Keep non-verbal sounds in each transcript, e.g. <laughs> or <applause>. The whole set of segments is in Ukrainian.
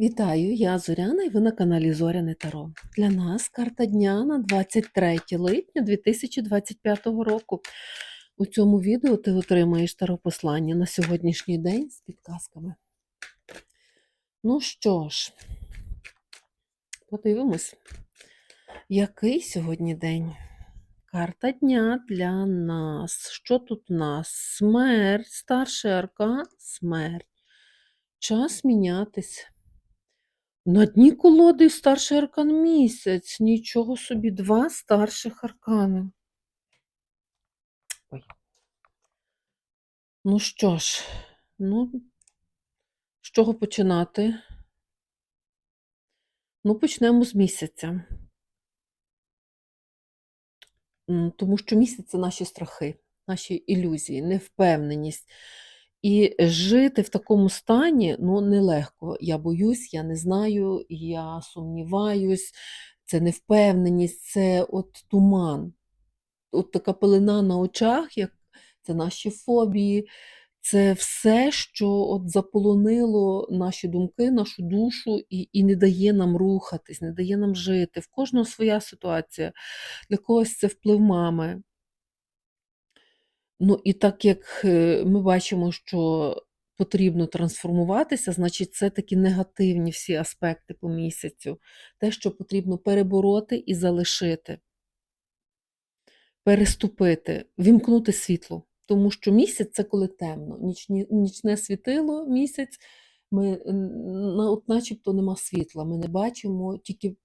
Вітаю, я Зоряна і ви на каналі Зоряне Таро. Для нас карта дня на 23 липня 2025 року. У цьому відео ти отримаєш таро послання на сьогоднішній день з підказками. Ну що ж, подивимось, який сьогодні день. Карта дня для нас. Що тут у нас? Смерть, старший аркан, смерть. Час мінятись. На дні колоди старший аркан місяць. Нічого собі, два старших аркани. Ой. Ну що ж, ну, з чого починати? Ну, почнемо з місяця. Тому що місяць це наші страхи, наші ілюзії, невпевненість. І жити в такому стані ну, нелегко. Я боюсь, я не знаю, я сумніваюсь, це невпевненість, це от туман. От така пелена на очах, як це наші фобії, це все, що от заполонило наші думки, нашу душу і, і не дає нам рухатись, не дає нам жити. В кожного своя ситуація. Для когось це вплив мами. Ну, і так як е, ми бачимо, що потрібно трансформуватися, значить, це такі негативні всі аспекти по місяцю. Те, що потрібно перебороти і залишити, переступити, вімкнути світло. Тому що місяць це коли темно, нічні, нічне світило місяць, ми от начебто нема світла, ми не бачимо, тільки,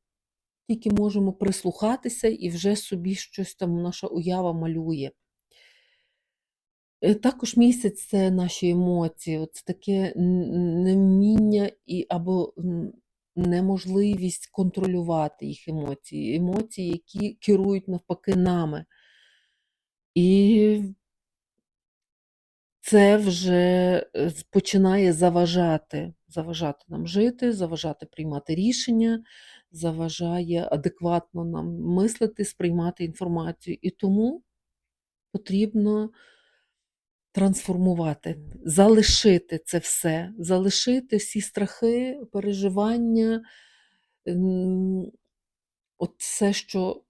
тільки можемо прислухатися і вже собі щось там наша уява малює. Е, Також місяць це наші емоції, це таке невміння і або неможливість контролювати їх емоції, емоції, які керують навпаки нами. І це вже е, починає заважати, заважати нам жити, заважати приймати рішення, заважає адекватно нам мислити, сприймати інформацію. І тому потрібно трансформувати, залишити це все, залишити всі страхи, переживання, от все, що,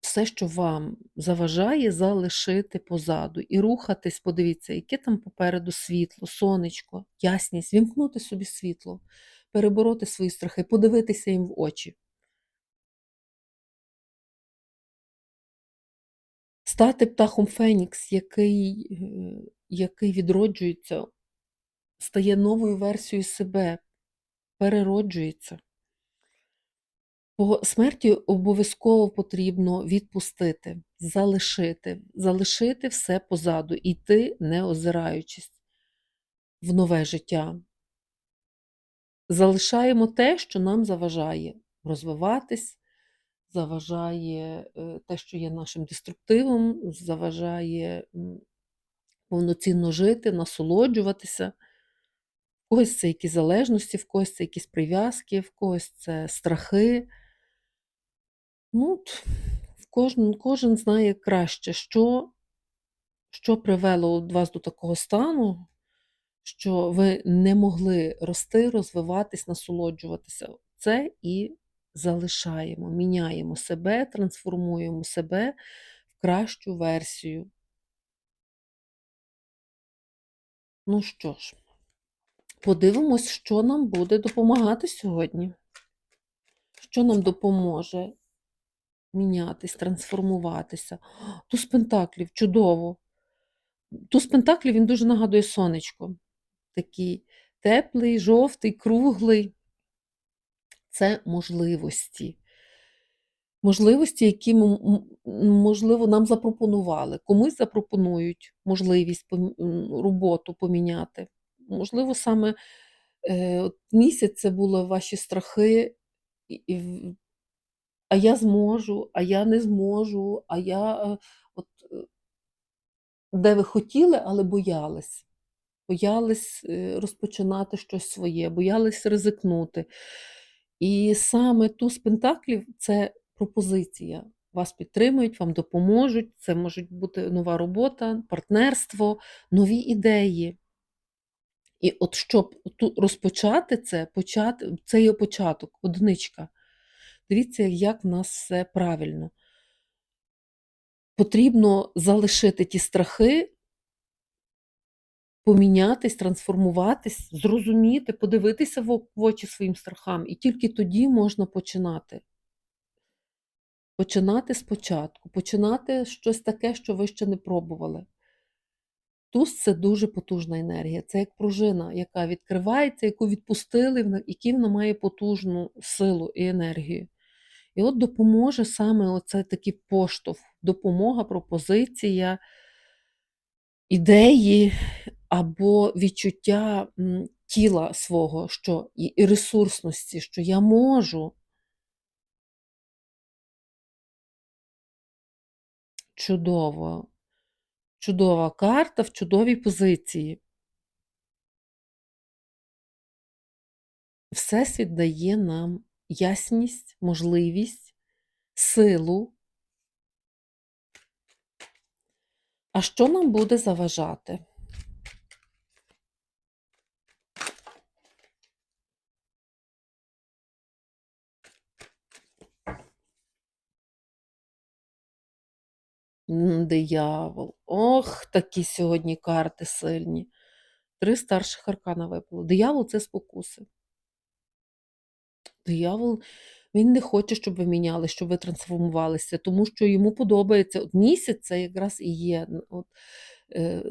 все, що вам заважає, залишити позаду і рухатись, подивіться, яке там попереду світло, сонечко, ясність, вімкнути собі світло, перебороти свої страхи, подивитися їм в очі. Стати птахом Фенікс, який, е, який відроджується, стає новою версією себе, перероджується. По смерті обов'язково потрібно відпустити, залишити, залишити все позаду, йти, не озираючись в нове життя. Залишаємо те, що нам заважає розвиватись, заважає е, те, що є нашим деструктивом, заважає повноцінно жити, насолоджуватися. В когось це якісь залежності, в когось це якісь прив'язки, в когось це страхи. Ну, кожен, кожен знає краще, що, що привело вас до такого стану, що ви не могли рости, розвиватись, насолоджуватися. Це і залишаємо, міняємо себе, трансформуємо себе в кращу версію. Ну що ж, подивимось, що нам буде допомагати сьогодні. Що нам допоможе мінятись, трансформуватися. Туз пентаклів, чудово. Туз пентаклів він дуже нагадує сонечко. Такий теплий, жовтий, круглий. Це можливості. Можливості, які, можливо, нам запропонували. Комусь запропонують можливість роботу поміняти. Можливо, саме е, от місяць це були ваші страхи, а я зможу, а я не зможу, а я е, от, е, де ви хотіли, але боялись. Боялись розпочинати щось своє, боялись ризикнути. І саме туз пентаклів це пропозиція. Вас підтримують, вам допоможуть. Це може бути нова робота, партнерство, нові ідеї. І от щоб розпочати це, почати, це є початок, одиничка. Дивіться, як в нас все правильно. Потрібно залишити ті страхи, помінятись, трансформуватись, зрозуміти, подивитися в очі своїм страхам, і тільки тоді можна починати. Починати спочатку, починати щось таке, що ви ще не пробували. Туз це дуже потужна енергія. Це як пружина, яка відкривається, яку відпустили, в вона має потужну силу і енергію. І от допоможе саме оце такий поштовх, допомога, пропозиція, ідеї або відчуття тіла свого, що і ресурсності, що я можу. Чудово. Чудова карта в чудовій позиції. Всесвіт дає нам ясність, можливість, силу. А що нам буде заважати? Диявол. Ох, такі сьогодні карти сильні. Три старших аркана випало. Диявол це спокуси. Диявол, він не хоче, щоб ви міняли, щоб ви трансформувалися, тому що йому подобається. От місяць це якраз і є от, е,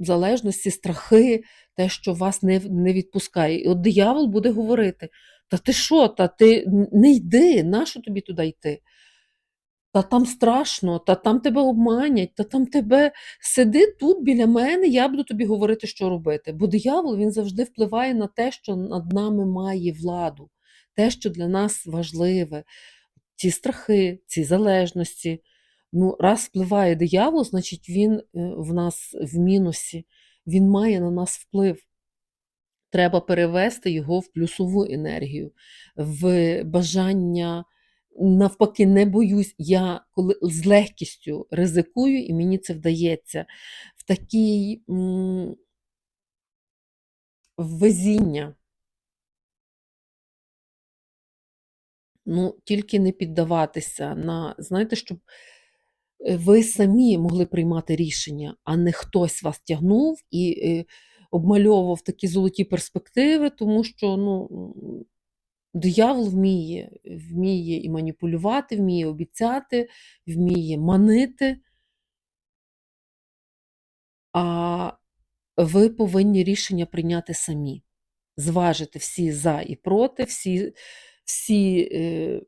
залежності, страхи, те, що вас не, не відпускає. І от диявол буде говорити: Та ти що, та ти не йди, нащо тобі туди йти? Та там страшно, та там тебе обманять, та там тебе сиди тут біля мене, я буду тобі говорити, що робити. Бо диявол він завжди впливає на те, що над нами має владу, те, що для нас важливе, ці страхи, ці залежності. Ну, раз впливає диявол, значить він е, в нас в мінусі, він має на нас вплив. Треба перевести його в плюсову енергію, в бажання навпаки, не боюсь, я коли з легкістю ризикую, і мені це вдається в такій м, везіння. Ну, тільки не піддаватися на, знаєте, щоб е, ви самі могли приймати рішення, а не хтось вас тягнув і е, обмальовував такі золоті перспективи, тому що ну, Диявол вміє, вміє і маніпулювати, вміє обіцяти, вміє манити, а ви повинні рішення прийняти самі, зважити всі за і проти, всі, всі е,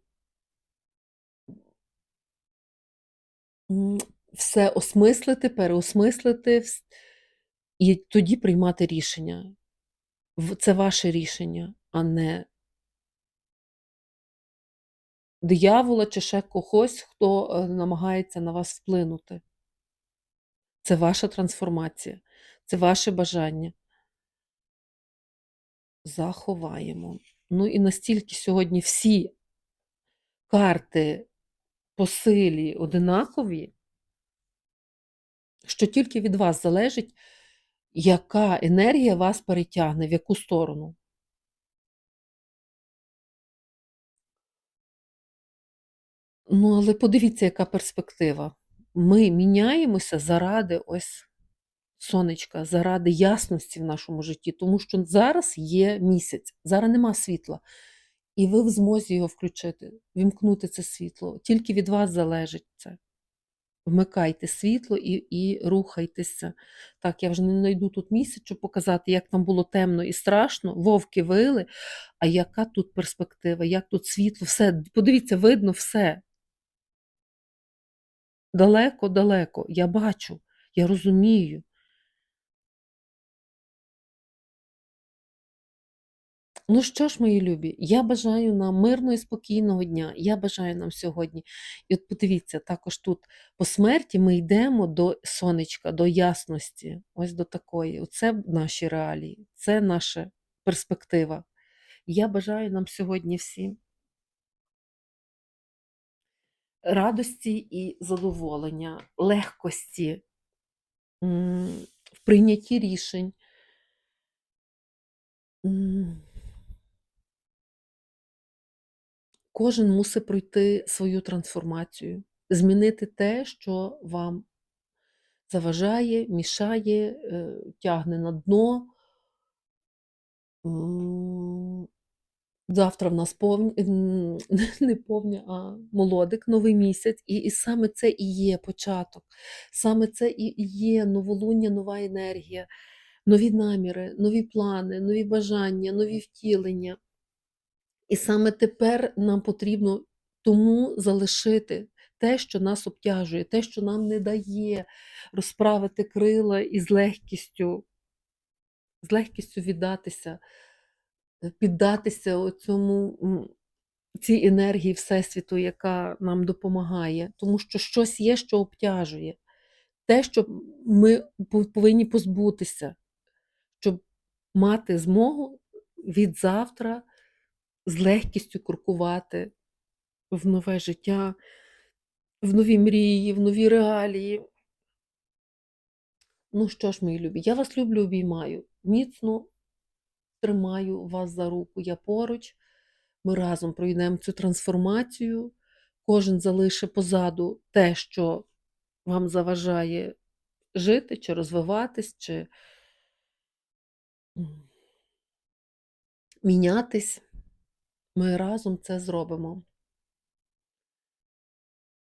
все осмислити, переосмислити, і тоді приймати рішення. Це ваше рішення, а не диявола чи ще когось, хто е, намагається на вас вплинути. Це ваша трансформація, це ваше бажання. Заховаємо. Ну і настільки сьогодні всі карти по силі одинакові, що тільки від вас залежить, яка енергія вас перетягне, в яку сторону. Ну, але подивіться, яка перспектива. Ми міняємося заради ось сонечка, заради ясності в нашому житті, тому що зараз є місяць, зараз нема світла. І ви в змозі його включити, вімкнути це світло. Тільки від вас залежить це. Вмикайте світло і і рухайтеся. Так, я вже не знайду тут місяць, щоб показати, як там було темно і страшно, вовки вили, а яка тут перспектива, як тут світло, все. Подивіться, видно все. Далеко-далеко. Я бачу, я розумію. Ну що ж, мої любі, я бажаю нам мирного і спокійного дня. Я бажаю нам сьогодні. І от подивіться, також тут по смерті ми йдемо до сонечка, до ясності, ось до такої. Оце наші реалії, це наша перспектива. Я бажаю нам сьогодні всім радості і задоволення, легкості в прийнятті рішень, Кожен мусить пройти свою трансформацію, змінити те, що вам заважає, мішає, е, тягне на дно. Завтра в нас повні, <laughs> не повня, а молодик, новий місяць, і, і саме це і є початок, саме це і є новолуння, нова енергія, нові наміри, нові плани, нові бажання, нові втілення. І саме тепер нам потрібно тому залишити те, що нас обтяжує, те, що нам не дає розправити крила і з легкістю, з легкістю віддатися, піддатися цьому цій енергії Всесвіту, яка нам допомагає, тому що щось є, що обтяжує. Те, що ми повинні позбутися, щоб мати змогу від завтра з легкістю крокувати в нове життя, в нові мрії, в нові реалії. Ну що ж, мої любі, я вас люблю, обіймаю, міцно тримаю вас за руку, я поруч. Ми разом пройдемо цю трансформацію. Кожен залишить позаду те, що вам заважає жити, чи розвиватись, чи мінятись. Ми разом це зробимо.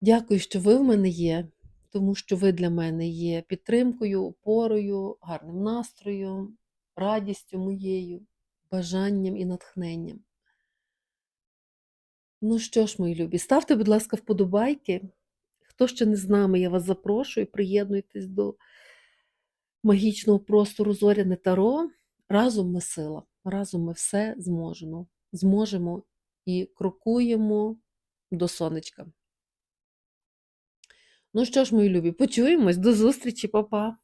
Дякую, що ви в мене є, тому що ви для мене є підтримкою, опорою, гарним настроєм, радістю моєю, бажанням і натхненням. Ну що ж, мої любі, ставте, будь ласка, вподобайки. Хто ще не з нами, я вас запрошую, приєднуйтесь до магічного простору Зоряне Таро. Разом ми сила, разом ми все зможемо. Зможемо і крокуємо до сонечка. Ну що ж, мої любі, почуємось, до зустрічі, па-па!